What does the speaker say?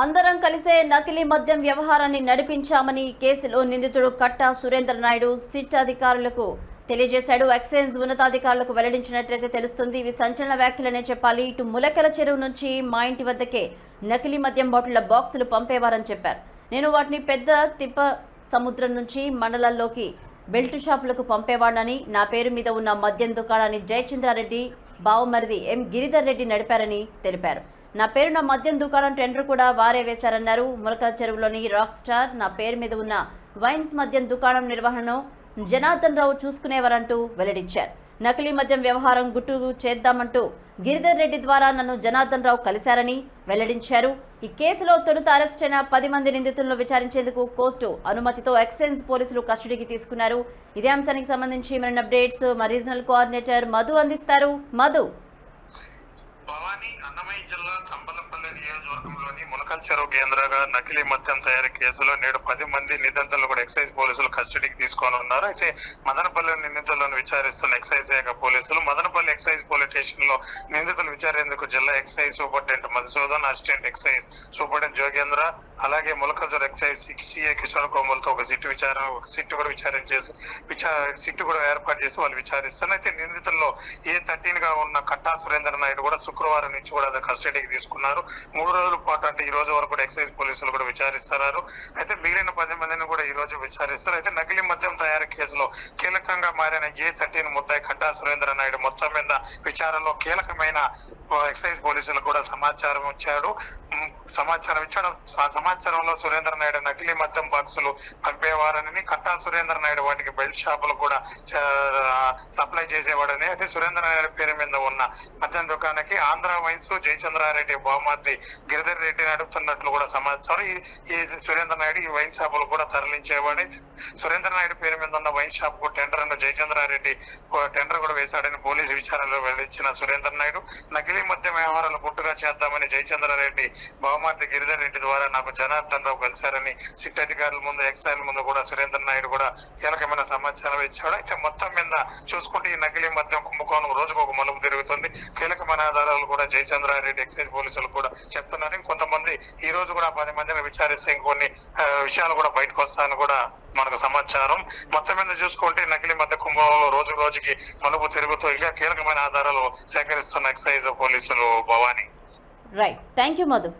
అందరం కలిసే నకిలీ మద్యం వ్యవహారాన్ని నడిపించామని కేసులో నిందితుడు కట్టా సురేంద్ర నాయుడు సిట్ అధికారులకు తెలియజేశాడు. ఎక్సైజ్ ఉన్నతాధికారులకు వెల్లడించినట్లయితే తెలుస్తుంది ఇవి సంచలన వ్యాఖ్యలనే చెప్పాలి. ఇటు ములకల చెరువు నుంచి మా ఇంటి వద్దకే నకిలీ మద్యం బాటిళ్ళ బాక్సులు పంపేవారని చెప్పారు. నేను వాటిని పెద్ద తిప్ప సముద్రం నుంచి మండలాల్లోకి బెల్ట్ షాపులకు పంపేవాడని నా పేరు మీద ఉన్న మద్యం దుకాణాన్ని జయచంద్రారెడ్డి బావమరిది ఎం గిరిధర్ రెడ్డి నడిపారని తెలిపారు. నా పేరు నా మద్యం దుకాణం టెండర్ కూడా వారే వేశారన్నారు. ములకల చెరువులోని రాక్ స్టార్ నా పేరు మీద ఉన్న వైన్స్ మద్యం దుకాణం నిర్వహణను జనార్దన్ రావు చూసుకునేవారంటూ వెల్లడించారు. నకిలీ మద్యం వ్యవహారం గుట్టు చేద్దామంటూ గిరిధర్ రెడ్డి ద్వారా నన్ను జనార్దన్ రావు కలిశారని వెల్లడించారు. ఈ కేసులో తొలుత అరెస్ట్ అయిన పది మంది నిందితులను విచారించేందుకు కోర్టు అనుమతితో ఎక్సైజ్ పోలీసులు కస్టడీకి తీసుకున్నారు. ఇదే అంశానికి సంబంధించి మరిన్ని అప్డేట్స్ మా రీజనల్ కోఆర్డినేటర్ మధు అందిస్తారు. మధు. కానీ అన్నమయ్య జిల్లా చంపలపల్లి నియోజకవర్గంలోని మునకల్ చెరువు కేంద్రంగా నకిలీ మద్యం తయారీ కేసులో నేడు పది మంది నిందితులను కూడా ఎక్సైజ్ పోలీసులు కస్టడీకి తీసుకొని ఉన్నారు అయితే మదనపల్లి నిందితులను విచారిస్తున్న ఎక్సైజ్ శాఖ పోలీసులు మదనపల్లి ఎక్సైజ్ పోలీస్ స్టేషన్లో నిందితులు విచారేందుకు జిల్లా excise superintendent Madhusudan assistant excise superintendent Jogendra అలాగే ములకజర్ ఎక్సైజ్ సిఏ కిషోర్ కోమలతో ఒక సిట్టు విచారణ ఒక సిట్టు కూడా విచారణ చేసి విచార సిట్టు కూడా ఏర్పాటు చేసి వాళ్ళు విచారిస్తున్నారు. అయితే నిందితుల్లో ఏ థర్టీన్గా ఉన్న కట్టా సురేంద్ర నాయుడు కూడా శుక్రవారం నుంచి కూడా అది కస్టడీకి తీసుకున్నారు. మూడు రోజుల పాటు అంటే ఈ రోజు వరకు కూడా ఎక్సైజ్ పోలీసులు కూడా విచారిస్తున్నారు. అయితే మిగిలిన పది మందిని కూడా ఈ రోజు విచారిస్తారు అయితే నకిలీ మద్యం తయారీ కేసులో కీలకంగా మారిన ఏ థర్టీన్ ముద్దాయి కట్టా సురేంద్ర నాయుడు మొత్తం మీద విచారణలో కీలకమైన ఎక్సైజ్ పోలీసులకు కూడా సమాచారం ఇచ్చాడు. సమాచారం ఇచ్చాడు. ఆ సమాచారంలో సురేంద్ర నాయుడు నకిలీ మద్యం బాక్సులు పంపేవారని కట్టా సురేంద్ర నాయుడు వాటికి బెల్ట్ షాపులు కూడా సప్లై చేసేవాడని అయితే సురేంద్ర నాయుడు పేరు మీద ఉన్న మద్యం దుకాణానికి ఆంధ్ర వయసు జయచంద్రారెడ్డి బహుమతి గిరిధర్ రెడ్డి నడుపుతున్నట్లు కూడా సమాచారం. ఈ- సురేంద్ర నాయుడు ఈ వైన్ షాపులు కూడా తరలించేవాడు సురేంద్ర నాయుడు పేరు మీద ఉన్న వైన్ షాప్కు టెండర్ అన్న జయచంద్రారెడ్డి టెండర్ కూడా వేశాడని పోలీసు విచారణలో వెల్లడించిన సురేంద్ర నాయుడు నకిలీ మద్యం వ్యవహారాలు గుట్టుగా చేద్దామని జయచంద్రారెడ్డి బహుమతి గిరిధర్ రెడ్డి ద్వారా నాకు జనార్దన్ రావు కలిశారని సిట్ అధికారుల ముందు ఎక్సైల్ ముందు కూడా సురేంద్ర నాయుడు కూడా కీలకమైన సమాచారం ఇచ్చాడు. అయితే మొత్తం మీద చూసుకుంటే ఈ నకిలీ మద్యం కుంభకోణం రోజుకు ఒక మలుపు తిరుగుతుంది. కీలకమైన ఆధారాలు కూడా జయచంద్రారెడ్డి ఎక్సైజ్ పోలీసులు కూడా చెప్తున్నారు. కొంతమంది ఈ రోజు కూడా పది మందిని విచారిస్తే ఇంకొన్ని విషయాలు కూడా బయటకు వస్తాయని కూడా మనకు సమాచారం. మొత్తం మీద చూసుకుంటే నకిలీ మధ్య కుంభంలో రోజు రోజుకి మలుపు తిరుగుతూ ఇలా కీలకమైన ఆధారాలు సేకరిస్తున్న ఎక్సైజ్ పోలీసులు Bhavani. Right thank you Madhu